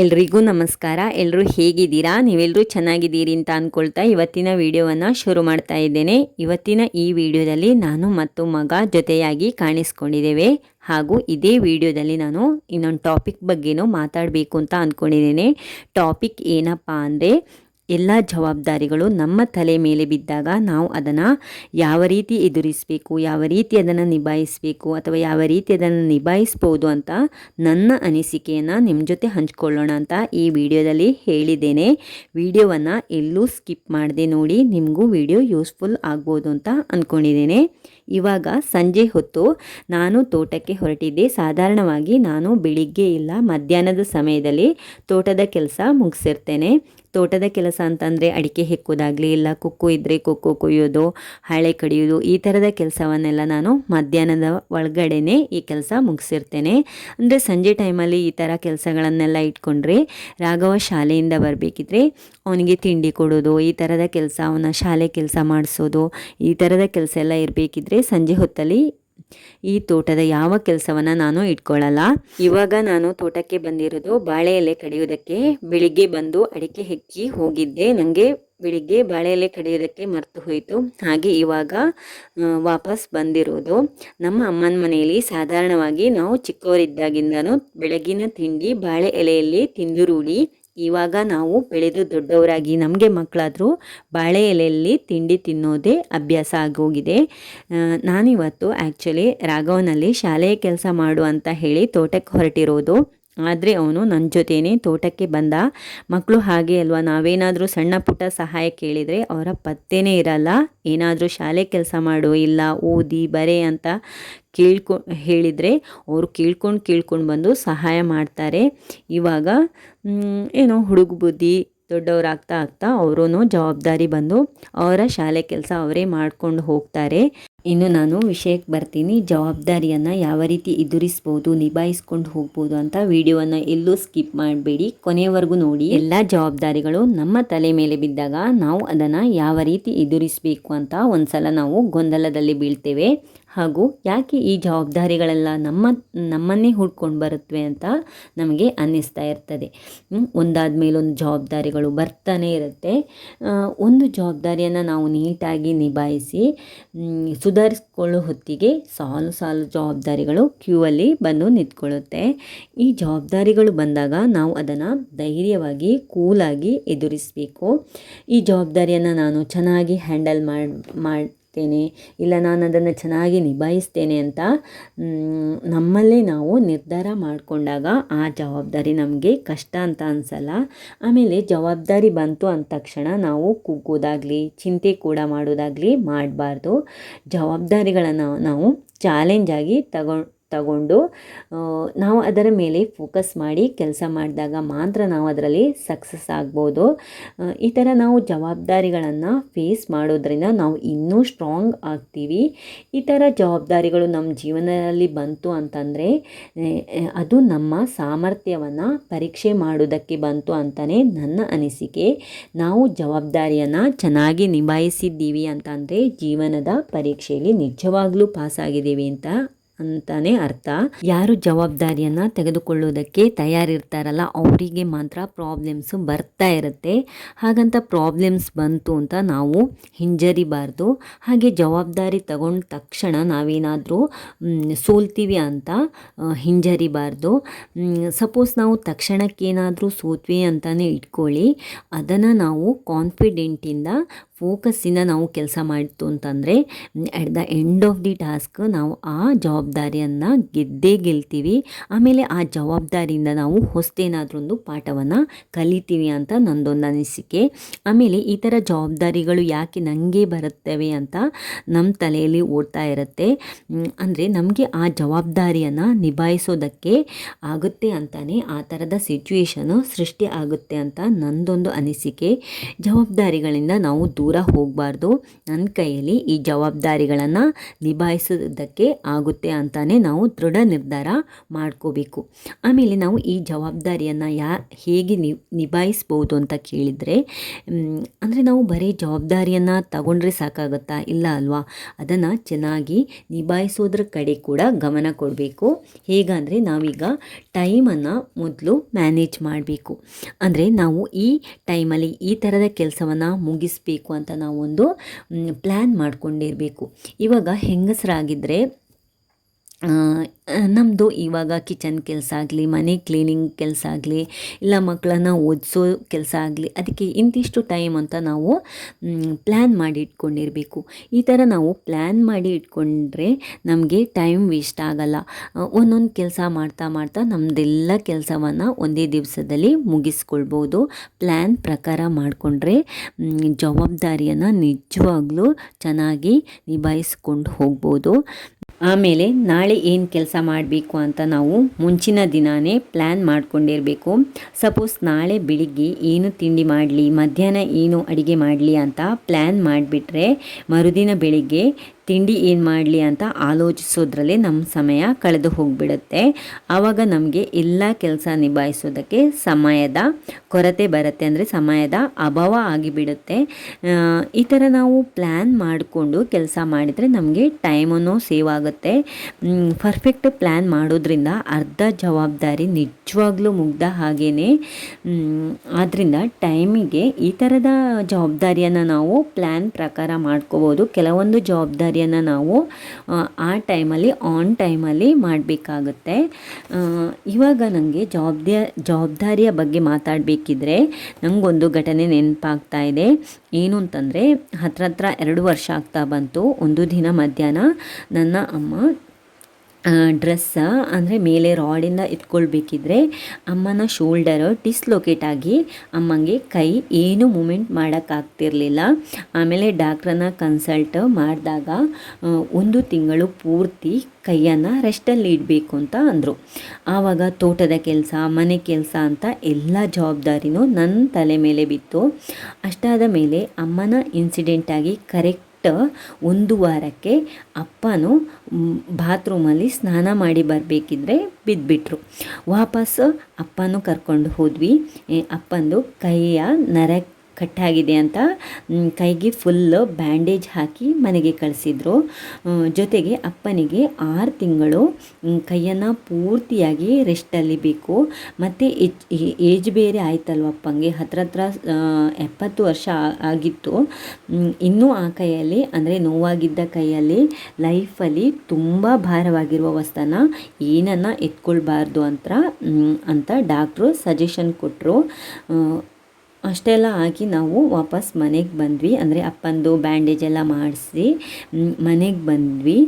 ಎಲ್ರಿಗೂ ನಮಸ್ಕಾರ. ಎಲ್ಲರೂ ಹೇಗಿದ್ದೀರಾ? ನೀವೆಲ್ಲರೂ ಚೆನ್ನಾಗಿದ್ದೀರಿ ಅಂತ ಅಂದ್ಕೊಳ್ತಾ ಇವತ್ತಿನ ವಿಡಿಯೋವನ್ನು ಶುರು ಮಾಡ್ತಾ ಇದ್ದೇನೆ. ಇವತ್ತಿನ ಈ ವಿಡಿಯೋದಲ್ಲಿ ನಾನು ಮತ್ತು ಮಗ ಜೊತೆಯಾಗಿ ಕಾಣಿಸ್ಕೊಂಡಿದ್ದೇವೆ. ಹಾಗೂ ಇದೇ ವಿಡಿಯೋದಲ್ಲಿ ನಾನು ಇನ್ನೊಂದು ಟಾಪಿಕ್ ಬಗ್ಗೆನೂ ಮಾತಾಡಬೇಕು ಅಂತ ಅಂದ್ಕೊಂಡಿದ್ದೇನೆ ಟಾಪಿಕ್ ಏನಪ್ಪ ಅಂದರೆ ಎಲ್ಲ ಜವಾಬ್ದಾರಿಗಳು ನಮ್ಮ ತಲೆ ಮೇಲೆ ಬಿದ್ದಾಗ ನಾವು ಅದನ್ನು ಯಾವ ರೀತಿ ಎದುರಿಸಬೇಕು, ಯಾವ ರೀತಿ ಅದನ್ನು ನಿಭಾಯಿಸಬೇಕು ಅಥವಾ ಯಾವ ರೀತಿ ಅದನ್ನು ನಿಭಾಯಿಸ್ಬೋದು ಅಂತ ನನ್ನ ಅನಿಸಿಕೆಯನ್ನು ನಿಮ್ಮ ಜೊತೆ ಹಂಚ್ಕೊಳ್ಳೋಣ ಅಂತ ಈ ವಿಡಿಯೋದಲ್ಲಿ ಹೇಳಿದ್ದೇನೆ. ವಿಡಿಯೋವನ್ನು ಎಲ್ಲೂ ಸ್ಕಿಪ್ ಮಾಡದೆ ನೋಡಿ, ನಿಮಗೂ ವಿಡಿಯೋ ಯೂಸ್ಫುಲ್ ಆಗ್ಬೋದು ಅಂತ ಅಂದ್ಕೊಂಡಿದ್ದೇನೆ ಇವಾಗ ಸಂಜೆ ಹೊತ್ತು ನಾನು ತೋಟಕ್ಕೆ ಹೊರಟಿದ್ದೆ. ಸಾಧಾರಣವಾಗಿ ನಾನು ಬೆಳಿಗ್ಗೆ ಇಲ್ಲ, ಮಧ್ಯಾಹ್ನದ ಸಮಯದಲ್ಲಿ ತೋಟದ ಕೆಲಸ ಮುಗಿಸಿರ್ತೇನೆ. ತೋಟದ ಕೆಲಸ ಅಂತಂದರೆ ಅಡಿಕೆ ಹೆಕ್ಕೋದಾಗಲಿ ಇಲ್ಲ ಕುಕ್ಕು ಇದ್ದರೆ ಕೊಕ್ಕೋ ಕೊಯ್ಯೋದು, ಹಳೆ ಕಡಿಯೋದು ಈ ಥರದ ಕೆಲಸವನ್ನೆಲ್ಲ ನಾನು ಮಧ್ಯಾಹ್ನದ ಒಳಗಡೆನೆ ಈ ಕೆಲಸ ಮುಗಿಸಿರ್ತೇನೆ. ಅಂದರೆ ಸಂಜೆ ಟೈಮಲ್ಲಿ ಈ ಥರ ಕೆಲಸಗಳನ್ನೆಲ್ಲ ಇಟ್ಕೊಂಡ್ರೆ ರಾಘವ ಶಾಲೆಯಿಂದ ಬರಬೇಕಿದ್ರೆ ಅವನಿಗೆ ತಿಂಡಿ ಕೊಡೋದು, ಈ ಥರದ ಕೆಲಸ, ಅವನ ಶಾಲೆ ಕೆಲಸ ಮಾಡಿಸೋದು, ಈ ಥರದ ಕೆಲಸ ಎಲ್ಲ ಇರಬೇಕಿದ್ರೆ ಸಂಜೆ ಹೊತ್ತಲ್ಲಿ. ಈ ತೋಟದ ಯಾವ ಕೆಲಸವನ್ನ ನಾನು ಇಟ್ಕೊಳ್ಳಲ್ಲ ಇವಾಗ ನಾನು ತೋಟಕ್ಕೆ ಬಂದಿರೋದು ಬಾಳೆ ಎಲೆ ಕಡಿಯೋದಕ್ಕೆ. ಬೆಳಿಗ್ಗೆ ಬಂದು ಅಡಿಕೆ ಹೆಕ್ಕಿ ಹೋಗಿದ್ದೆ. ನನಗೆ ಬೆಳಿಗ್ಗೆ ಬಾಳೆ ಎಲೆ ಕಡಿಯೋದಕ್ಕೆ ಮರ್ತು ಹೋಯಿತು. ಹಾಗೆ ಇವಾಗ ವಾಪಸ್ ಬಂದಿರೋದು. ನಮ್ಮ ಅಮ್ಮನ ಮನೆಯಲ್ಲಿ ಸಾಧಾರಣವಾಗಿ ನಾವು ಚಿಕ್ಕವರಿದ್ದಾಗಿಂದನೂ ಬೆಳಗಿನ ತಿಂಡಿ ಬಾಳೆ ಎಲೆಯಲ್ಲಿ ತಿಂದು ರೂಢಿ. ಇವಾಗ ನಾವು ಬೆಳೆದು ದೊಡ್ಡವರಾಗಿ ನಮಗೆ ಮಕ್ಕಳಾದರೂ ಬಾಳೆ ಎಲೆಯಲ್ಲಿ ತಿಂಡಿ ತಿನ್ನೋದೇ ಅಭ್ಯಾಸ ಆಗೋಗಿದೆ. ನಾನಿವತ್ತು ಆ್ಯಕ್ಚುಲಿ ರಾಘವನಲ್ಲಿ ಶಾಲೆಯ ಕೆಲಸ ಮಾಡು ಅಂತ ಹೇಳಿ ತೋಟಕ್ಕೆ ಹೊರಟಿರೋದು. ಆದರೆ ಅವನು ನನ್ನ ಜೊತೆಯೇ ತೋಟಕ್ಕೆ ಬಂದ. ಮಕ್ಕಳು ಹಾಗೆ ಅಲ್ವಾ? ನಾವೇನಾದರೂ ಸಣ್ಣ ಪುಟ್ಟ ಸಹಾಯ ಕೇಳಿದರೆ ಅವರ ಪತ್ತೇನೇ ಇರಲ್ಲ. ಏನಾದರೂ ಶಾಲೆ ಕೆಲಸ ಮಾಡು, ಇಲ್ಲ ಓದಿ, ಬರೆ ಅಂತ ಕೇಳ್ಕೊ, ಹೇಳಿದರೆ ಅವರು ಕೇಳ್ಕೊಂಡು ಕೇಳ್ಕೊಂಡು ಬಂದು ಸಹಾಯ ಮಾಡ್ತಾರೆ. ಇವಾಗ ಏನೋ ಹುಡುಗ ಬುದ್ಧಿ ದೊಡ್ಡವರಾಗ್ತಾ ಆಗ್ತಾ ಅವರೂ ಜವಾಬ್ದಾರಿ ಬಂದು ಅವರ ಶಾಲೆ ಕೆಲಸ ಅವರೇ ಮಾಡ್ಕೊಂಡು ಹೋಗ್ತಾರೆ. ಇನ್ನು ನಾನು ವಿಷಯಕ್ಕೆ ಬರ್ತೀನಿ. ಜವಾಬ್ದಾರಿಯನ್ನು ಯಾವ ರೀತಿ ಎದುರಿಸ್ಬೋದು, ನಿಭಾಯಿಸ್ಕೊಂಡು ಹೋಗ್ಬೋದು ಅಂತ ವಿಡಿಯೋವನ್ನು ಎಲ್ಲೂ ಸ್ಕಿಪ್ ಮಾಡಬೇಡಿ. ಕೊನೆಯವರೆಗೂ ನೋಡಿ, ಎಲ್ಲ ಜವಾಬ್ದಾರಿಗಳು ನಮ್ಮ ತಲೆ ಮೇಲೆ ಬಿದ್ದಾಗ ನಾವು ಅದನ್ನು ಯಾವ ರೀತಿ ಎದುರಿಸಬೇಕು ಅಂತ ಒಂದ್ಸಲ ನಾವು ಗೊಂದಲದಲ್ಲಿ ಬೀಳ್ತೇವೆ. ಹಾಗೂ ಯಾಕೆ ಈ ಜವಾಬ್ದಾರಿಗಳೆಲ್ಲ ನಮ್ಮ, ನಮ್ಮನ್ನೇ ಹುಡ್ಕೊಂಡು ಬರುತ್ತವೆ ಅಂತ ನಮಗೆ ಅನ್ನಿಸ್ತಾ ಇರ್ತದೆ. ಒಂದಾದ ಮೇಲೊಂದು ಜವಾಬ್ದಾರಿಗಳು ಬರ್ತಾನೆ ಇರುತ್ತೆ. ಒಂದು ಜವಾಬ್ದಾರಿಯನ್ನು ನಾವು ನೀಟಾಗಿ ನಿಭಾಯಿಸಿ ಸುಧಾರಿಸ್ಕೊಳ್ಳೋ ಹೊತ್ತಿಗೆ ಸಾಲು ಸಾಲು ಜವಾಬ್ದಾರಿಗಳು ಕ್ಯೂ ಅಲ್ಲಿ ಬಂದು ನಿಂತ್ಕೊಳ್ಳುತ್ತೆ. ಈ ಜವಾಬ್ದಾರಿಗಳು ಬಂದಾಗ ನಾವು ಅದನ್ನು ಧೈರ್ಯವಾಗಿ, ಕೂಲಾಗಿ ಎದುರಿಸಬೇಕು. ಈ ಜವಾಬ್ದಾರಿಯನ್ನು ನಾನು ಚೆನ್ನಾಗಿ ಹ್ಯಾಂಡಲ್ ಮಾಡಿ ಮಾಡಿ ಇಲ್ಲ, ನಾನು ಅದನ್ನು ಚೆನ್ನಾಗಿ ನಿಭಾಯಿಸ್ತೇನೆ ಅಂತ ನಮ್ಮಲ್ಲೇ ನಾವು ನಿರ್ಧಾರ ಮಾಡಿಕೊಂಡಾಗ ಆ ಜವಾಬ್ದಾರಿ ನಮಗೆ ಕಷ್ಟ ಅಂತ ಅನಿಸಲ್ಲ. ಆಮೇಲೆ ಜವಾಬ್ದಾರಿ ಬಂತು ಅಂದ ತಕ್ಷಣ ನಾವು ಕುಗ್ಗೋದಾಗಲಿ ಚಿಂತೆ ಕೂಡ ಮಾಡೋದಾಗಲಿ ಮಾಡಬಾರ್ದು. ಜವಾಬ್ದಾರಿಗಳನ್ನು ನಾವು ಚಾಲೆಂಜಾಗಿ ತಗೊಂಡು ತಗೊಂಡು ನಾವು ಅದರ ಮೇಲೆ ಫೋಕಸ್ ಮಾಡಿ ಕೆಲಸ ಮಾಡಿದಾಗ ಮಾತ್ರ ನಾವು ಅದರಲ್ಲಿ ಸಕ್ಸಸ್ ಆಗ್ಬೋದು. ಈ ಥರ ನಾವು ಜವಾಬ್ದಾರಿಗಳನ್ನು ಫೇಸ್ ಮಾಡೋದ್ರಿಂದ ನಾವು ಇನ್ನೂ ಸ್ಟ್ರಾಂಗ್ ಆಗ್ತೀವಿ. ಈ ಥರ ಜವಾಬ್ದಾರಿಗಳು ನಮ್ಮ ಜೀವನದಲ್ಲಿ ಬಂತು ಅಂತಂದರೆ ಅದು ನಮ್ಮ ಸಾಮರ್ಥ್ಯವನ್ನು ಪರೀಕ್ಷೆ ಮಾಡೋದಕ್ಕೆ ಬಂತು ಅಂತಲೇ ನನ್ನ ಅನಿಸಿಕೆ. ನಾವು ಜವಾಬ್ದಾರಿಯನ್ನು ಚೆನ್ನಾಗಿ ನಿಭಾಯಿಸಿದ್ದೀವಿ ಅಂತಂದರೆ ಜೀವನದ ಪರೀಕ್ಷೆಯಲ್ಲಿ ನಿಜವಾಗ್ಲೂ ಪಾಸಾಗಿದ್ದೀವಿ ಅಂತ ಅಂತಾನೆ ಅರ್ಥ. ಯಾರು ಜವಾಬ್ದಾರಿಯನ್ನು ತೆಗೆದುಕೊಳ್ಳೋದಕ್ಕೆ ತಯಾರಿರ್ತಾರಲ್ಲ, ಅವರಿಗೆ ಮಾತ್ರ ಪ್ರಾಬ್ಲಮ್ಸ್ ಬರ್ತಾ ಇರುತ್ತೆ. ಹಾಗಂತ ಪ್ರಾಬ್ಲಮ್ಸ್ ಬಂತು ಅಂತ ನಾವು ಹಿಂಜರಿಬಾರ್ದು. ಹಾಗೆ ಜವಾಬ್ದಾರಿ ತಗೊಂಡ ತಕ್ಷಣ ನಾವೇನಾದರೂ ಸೋಲ್ತೀವಿ ಅಂತ ಹಿಂಜರಿಬಾರ್ದು. ಸಪೋಸ್ ನಾವು ತಕ್ಷಣಕ್ಕೇನಾದರೂ ಸೋತ್ವಿ ಅಂತಲೇ ಇಟ್ಕೊಳ್ಳಿ. ಅದನ್ನು ನಾವು ಕಾನ್ಫಿಡೆಂಟಿಂದ ಫೋಕಸ್ಸಿಂದ ನಾವು ಕೆಲಸ ಮಾಡಿತು ಅಂತಂದರೆ at the end of the task ನಾವು ಆ ಜವಾಬ್ದಾರಿಯನ್ನು ಗೆದ್ದೇ ಗೆಲ್ತೀವಿ. ಆಮೇಲೆ ಆ ಜವಾಬ್ದಾರಿಯಿಂದ ನಾವು ಹೊಸ್ತೇನಾದ್ರೊಂದು ಪಾಠವನ್ನು ಕಲಿತೀವಿ ಅಂತ ನಂದೊಂದು ಅನಿಸಿಕೆ. ಆಮೇಲೆ ಈ ಥರ ಜವಾಬ್ದಾರಿಗಳು ಯಾಕೆ ನನಗೆ ಬರುತ್ತವೆ ಅಂತ ನಮ್ಮ ತಲೆಯಲ್ಲಿ ಓಡ್ತಾ ಇರುತ್ತೆ. ಅಂದರೆ ನಮಗೆ ಆ ಜವಾಬ್ದಾರಿಯನ್ನು ನಿಭಾಯಿಸೋದಕ್ಕೆ ಆಗುತ್ತೆ ಅಂತಲೇ ಆ ಥರದ ಸಿಚುವೇಶನು ಸೃಷ್ಟಿ ಆಗುತ್ತೆ ಅಂತ ನಂದೊಂದು ಅನಿಸಿಕೆ. ಜವಾಬ್ದಾರಿಗಳಿಂದ ನಾವು ದೂರ ಹೋಗಬಾರ್ದು. ನನ್ನ ಕೈಯಲ್ಲಿ ಈ ಜವಾಬ್ದಾರಿಗಳನ್ನು ನಿಭಾಯಿಸೋದಕ್ಕೆ ಆಗುತ್ತೆ ಅಂತಾನೆ ನಾವು ದೃಢ ನಿರ್ಧಾರ ಮಾಡ್ಕೋಬೇಕು. ಆಮೇಲೆ ನಾವು ಈ ಜವಾಬ್ದಾರಿಯನ್ನು ಯಾ, ಹೇಗೆ ನಿಭಾಯಿಸ್ಬೋದು ಅಂತ ಕೇಳಿದರೆ ಅಂದರೆ ನಾವು ಬರೀ ಜವಾಬ್ದಾರಿಯನ್ನು ತಗೊಂಡ್ರೆ ಸಾಕಾಗುತ್ತಾ? ಇಲ್ಲ ಅಲ್ವಾ? ಅದನ್ನು ಚೆನ್ನಾಗಿ ನಿಭಾಯಿಸೋದ್ರ ಕಡೆ ಕೂಡ ಗಮನ ಕೊಡಬೇಕು. ಹೇಗಂದರೆ ನಾವೀಗ ಟೈಮನ್ನು ಮೊದಲು ಮ್ಯಾನೇಜ್ ಮಾಡಬೇಕು. ಅಂದರೆ ನಾವು ಈ ಟೈಮಲ್ಲಿ ಈ ಥರದ ಕೆಲಸವನ್ನು ಮುಗಿಸ್ಬೇಕು ಅಂತ ನಾವೊಂದು ಪ್ಲ್ಯಾನ್ ಮಾಡ್ಕೊಂಡಿರಬೇಕು. ಇವಾಗ ಹೆಂಗಸರಾಗಿದ್ದರೆ ನಮ್ಮದು ಇವಾಗ ಕಿಚನ್ ಕೆಲಸ ಆಗಲಿ, ಮನೆ ಕ್ಲೀನಿಂಗ್ ಕೆಲಸ ಆಗಲಿ, ಇಲ್ಲ ಮಕ್ಕಳನ್ನ ಓದಿಸೋ ಕೆಲಸ ಆಗಲಿ, ಅದಕ್ಕೆ ಇಂತಿಷ್ಟು ಟೈಮ್ ಅಂತ ನಾವು ಪ್ಲ್ಯಾನ್ ಮಾಡಿ ಇಟ್ಕೊಂಡಿರಬೇಕು. ಈ ಥರ ನಾವು ಪ್ಲ್ಯಾನ್ ಮಾಡಿ ಇಟ್ಕೊಂಡ್ರೆ ನಮಗೆ ಟೈಮ್ ವೇಸ್ಟ್ ಆಗಲ್ಲ. ಒಂದೊಂದು ಕೆಲಸ ಮಾಡ್ತಾ ಮಾಡ್ತಾ ನಮ್ಮದೆಲ್ಲ ಕೆಲಸವನ್ನು ಒಂದೇ ದಿವಸದಲ್ಲಿ ಮುಗಿಸ್ಕೊಳ್ಬೋದು. ಪ್ಲ್ಯಾನ್ ಪ್ರಕಾರ ಮಾಡಿಕೊಂಡ್ರೆ ಜವಾಬ್ದಾರಿಯನ್ನು ನಿಜವಾಗ್ಲೂ ಚೆನ್ನಾಗಿ ನಿಭಾಯಿಸ್ಕೊಂಡು ಹೋಗ್ಬೋದು. ಆಮೇಲೆ ನಾಳೆ ಏನು ಕೆಲಸ ಮಾಡಬೇಕು ಅಂತ ನಾವು ಮುಂಚಿನ ದಿನಾನೇ ಪ್ಲ್ಯಾನ್ ಮಾಡ್ಕೊಂಡಿರಬೇಕು. ಸಪೋಸ್ ನಾಳೆ ಬೆಳಿಗ್ಗೆ ಏನು ತಿಂಡಿ ಮಾಡಲಿ, ಮಧ್ಯಾಹ್ನ ಏನು ಅಡುಗೆ ಮಾಡಲಿ ಅಂತ ಪ್ಲ್ಯಾನ್ ಮಾಡಿಬಿಟ್ರೆ ಮರುದಿನ ಬೆಳಿಗ್ಗೆ ತಿಂಡಿ ಏನು ಮಾಡಲಿ ಅಂತ ಆಲೋಚಿಸೋದ್ರಲ್ಲೇ ನಮ್ಮ ಸಮಯ ಕಳೆದು ಹೋಗಿಬಿಡುತ್ತೆ. ಆವಾಗ ನಮಗೆ ಎಲ್ಲ ಕೆಲಸ ನಿಭಾಯಿಸೋದಕ್ಕೆ ಸಮಯದ ಕೊರತೆ ಬರುತ್ತೆ ಅಂದರೆ ಸಮಯದ ಅಭಾವ ಆಗಿಬಿಡುತ್ತೆ. ಈ ಥರ ನಾವು ಪ್ಲ್ಯಾನ್ ಮಾಡಿಕೊಂಡು ಕೆಲಸ ಮಾಡಿದರೆ ನಮಗೆ ಟೈಮನ್ನು ಸೇವ್ ಆಗುತ್ತೆ. ಪರ್ಫೆಕ್ಟ್ ಪ್ಲ್ಯಾನ್ ಮಾಡೋದ್ರಿಂದ ಅರ್ಧ ಜವಾಬ್ದಾರಿ ನಿಜವಾಗ್ಲೂ ಮುಗ್ದ ಹಾಗೇ ಆದ್ದರಿಂದ ಟೈಮಿಗೆ ಈ ಥರದ ಜವಾಬ್ದಾರಿಯನ್ನು ನಾವು ಪ್ಲ್ಯಾನ್ ಪ್ರಕಾರ ಮಾಡ್ಕೋಬೋದು. ಕೆಲವೊಂದು ಜವಾಬ್ದಾರಿ ಕಾರ್ಯನ ನಾವು, ಆ ಟೈಮಲ್ಲಿ ಆನ್ ಟೈಮಲ್ಲಿ ಮಾಡಬೇಕಾಗುತ್ತೆ. ಇವಾಗ ನನಗೆ ಜವಾಬ್ದಾರಿ ಜವಾಬ್ದಾರಿಯ ಬಗ್ಗೆ ಮಾತಾಡಬೇಕಿದ್ರೆ ನನಗೊಂದು ಘಟನೆ ನೆನಪಾಗ್ತಾ ಇದೆ. ಏನು ಅಂತಂದರೆ, ಹತ್ರ ಹತ್ರ ಎರಡು ವರ್ಷ ಆಗ್ತಾ ಬಂತು. ಒಂದು ದಿನ ಮಧ್ಯಾಹ್ನ ನನ್ನ ಅಮ್ಮ ಡ್ರೆಸ್ಸ ಅಂದರೆ ಮೇಲೆ ರಾಡಿಂದ ಎತ್ಕೊಳ್ಬೇಕಿದ್ರೆ ಅಮ್ಮನ ಶೋಲ್ಡರ್ ಡಿಸ್ಲೊಕೇಟ್ ಆಗಿ ಅಮ್ಮಂಗೆ ಕೈ ಏನು ಮೂಮೆಂಟ್ ಮಾಡೋಕ್ಕಾಗ್ತಿರ್ಲಿಲ್ಲ. ಆಮೇಲೆ ಡಾಕ್ಟ್ರನ್ನ ಕನ್ಸಲ್ಟ್ ಮಾಡಿದಾಗ ಒಂದು ತಿಂಗಳು ಪೂರ್ತಿ ಕೈಯನ್ನು ರೆಸ್ಟಲ್ಲಿ ಇಡಬೇಕು ಅಂತ ಅಂದರು. ಆವಾಗ ತೋಟದ ಕೆಲಸ, ಮನೆ ಕೆಲಸ ಅಂತ ಎಲ್ಲ ಜವಾಬ್ದಾರಿನೂ ನನ್ನ ತಲೆ ಮೇಲೆ ಬಿತ್ತು. ಅಷ್ಟಾದ ಮೇಲೆ ಅಮ್ಮನ ಇನ್ಸಿಡೆಂಟಾಗಿ ಕರೆಕ್ಟ್ ಒಂದು ವಾರಕ್ಕೆ ಅಪ್ಪನು ಬಾತ್ರೂಮಲ್ಲಿ ಸ್ನಾನ ಮಾಡಿ ಬರಬೇಕಿದ್ರೆ ಬಿದ್ದುಬಿಟ್ರು ವಾಪಸ್ ಅಪ್ಪನೂ ಕರ್ಕೊಂಡು ಹೋದ್ವಿ. ಅಪ್ಪಂದು ಕೈಯ ನರ ಕಟ್ಟಾಗಿದೆ ಅಂತ ಕೈಗೆ ಫುಲ್ಲು ಬ್ಯಾಂಡೇಜ್ ಹಾಕಿ ಮನೆಗೆ ಕಳಿಸಿದ್ರು. ಜೊತೆಗೆ ಅಪ್ಪನಿಗೆ ಆರು ತಿಂಗಳು ಕೈಯನ್ನು ಪೂರ್ತಿಯಾಗಿ ರೆಸ್ಟಲ್ಲಿ ಬೇಕು. ಮತ್ತು ಏಜ್ ಬೇರೆ ಆಯ್ತಲ್ವ ಅಪ್ಪಂಗೆ ಹತ್ರ ಹತ್ರ ಎಪ್ಪತ್ತು ವರ್ಷ ಆಗಿತ್ತು. ಇನ್ನೂ ಆ ಕೈಯಲ್ಲಿ, ಅಂದರೆ ನೋವಾಗಿದ್ದ ಕೈಯಲ್ಲಿ ಲೈಫಲ್ಲಿ ತುಂಬ ಭಾರವಾಗಿರುವ ವಸ್ತನ ಏನನ್ನು ಎತ್ಕೊಳ್ಬಾರ್ದು ಅಂತ ಅಂತ ಡಾಕ್ಟ್ರು ಸಜೆಷನ್ ಕೊಟ್ಟರು ಅಷ್ಟೆಲ್ಲ ಆಗಿ ನಾವು ವಾಪಸ್ ಮನೆಗೆ ಬಂದ್ವಿ. ಅಂದರೆ ಅಪ್ಪಂದು ಬ್ಯಾಂಡೇಜ್ ಎಲ್ಲ ಮಾಡಿಸಿ ಮನೆಗೆ ಬಂದ್ವಿ.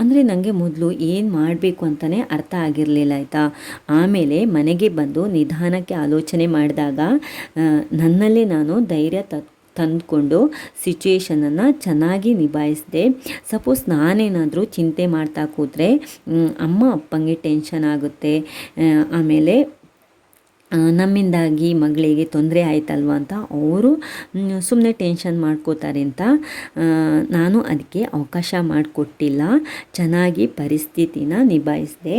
ಅಂದರೆ ನನಗೆ ಮೊದಲು ಏನು ಮಾಡಬೇಕು ಅಂತಲೇ ಅರ್ಥ ಆಗಿರಲಿಲ್ಲ, ಆಯಿತಾ? ಆಮೇಲೆ ಮನೆಗೆ ಬಂದು ನಿಧಾನಕ್ಕೆ ಆಲೋಚನೆ ಮಾಡಿದಾಗ ನನ್ನಲ್ಲೇ ನಾನು ಧೈರ್ಯ ತ, ತಂದುಕೊಂಡು ಸಿಚುಯೇಷನನ್ನು ಚೆನ್ನಾಗಿ ನಿಭಾಯಿಸಿದೆ. ಸಪೋಸ್ ನಾನೇನಾದರೂ ಚಿಂತೆ ಮಾಡ್ತಾ ಕೂತ್ರೆ ಅಮ್ಮ ಅಪ್ಪಂಗೆ ಟೆನ್ಷನ್ ಆಗುತ್ತೆ. ಆಮೇಲೆ ನಮ್ಮಿಂದಾಗಿ ಮಗಳಿಗೆ ತೊಂದರೆ ಆಯ್ತಲ್ವ ಅಂತ ಅವರು ಸುಮ್ಮನೆ ಟೆನ್ಷನ್ ಮಾಡ್ಕೋತಾರೆ ಅಂತ ನಾನು ಅದಕ್ಕೆ ಅವಕಾಶ ಮಾಡಿಕೊಟ್ಟಿಲ್ಲ. ಚೆನ್ನಾಗಿ ಪರಿಸ್ಥಿತಿನ ನಿಭಾಯಿಸಿದೆ.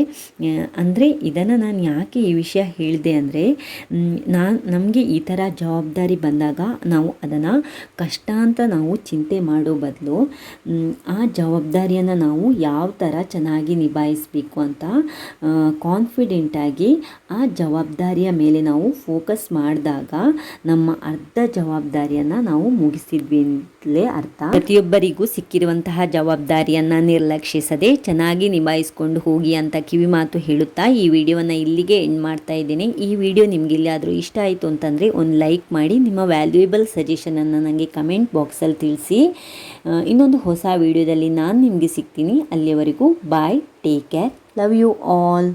ಅಂದರೆ ಇದನ್ನು ನಾನು ಯಾಕೆ ಈ ವಿಷಯ ಹೇಳಿದೆ ಅಂದರೆ ನಾನು ನಮಗೆ ಈ ಥರ ಜವಾಬ್ದಾರಿ ಬಂದಾಗ ನಾವು ಅದನ್ನು ಕಷ್ಟ ಅಂತ ನಾವು ಚಿಂತೆ ಮಾಡೋ ಬದಲು ಆ ಜವಾಬ್ದಾರಿಯನ್ನು ನಾವು ಯಾವ ಥರ ಚೆನ್ನಾಗಿ ನಿಭಾಯಿಸಬೇಕು ಅಂತ ಕಾನ್ಫಿಡೆಂಟಾಗಿ ಆ ಜವಾಬ್ದಾರಿಯ ಮೇಲೆ ನಾವು ಫೋಕಸ್ ಮಾಡಿದಾಗ ನಮ್ಮ ಅರ್ಧ ಜವಾಬ್ದಾರಿಯನ್ನು ನಾವು ಮುಗಿಸಿದ್ವಿ ಅಂತಲೇ ಅರ್ಥ. ಪ್ರತಿಯೊಬ್ಬರಿಗೂ ಸಿಕ್ಕಿರುವಂತಹ ಜವಾಬ್ದಾರಿಯನ್ನು ನಿರ್ಲಕ್ಷಿಸದೆ ಚೆನ್ನಾಗಿ ನಿಭಾಯಿಸ್ಕೊಂಡು ಹೋಗಿ ಅಂತ ಕಿವಿ ಮಾತು ಹೇಳುತ್ತಾ ಈ ವಿಡಿಯೋವನ್ನು ಇಲ್ಲಿಗೆ ಎಂಡ್ ಮಾಡ್ತಾ ಇದ್ದೇನೆ. ಈ ವಿಡಿಯೋ ನಿಮ್ಗೆ ಇಲ್ಲಾದರೂ ಇಷ್ಟ ಆಯಿತು ಅಂತಂದರೆ ಒಂದು ಲೈಕ್ ಮಾಡಿ, ನಿಮ್ಮ ವ್ಯಾಲ್ಯೂಯೇಬಲ್ ಸಜೆಷನನ್ನು ನನಗೆ ಕಮೆಂಟ್ ಬಾಕ್ಸಲ್ಲಿ ತಿಳಿಸಿ. ಇನ್ನೊಂದು ಹೊಸ ವಿಡಿಯೋದಲ್ಲಿ ನಾನು ನಿಮಗೆ ಸಿಗ್ತೀನಿ. ಅಲ್ಲಿಯವರೆಗೂ bye take care love you all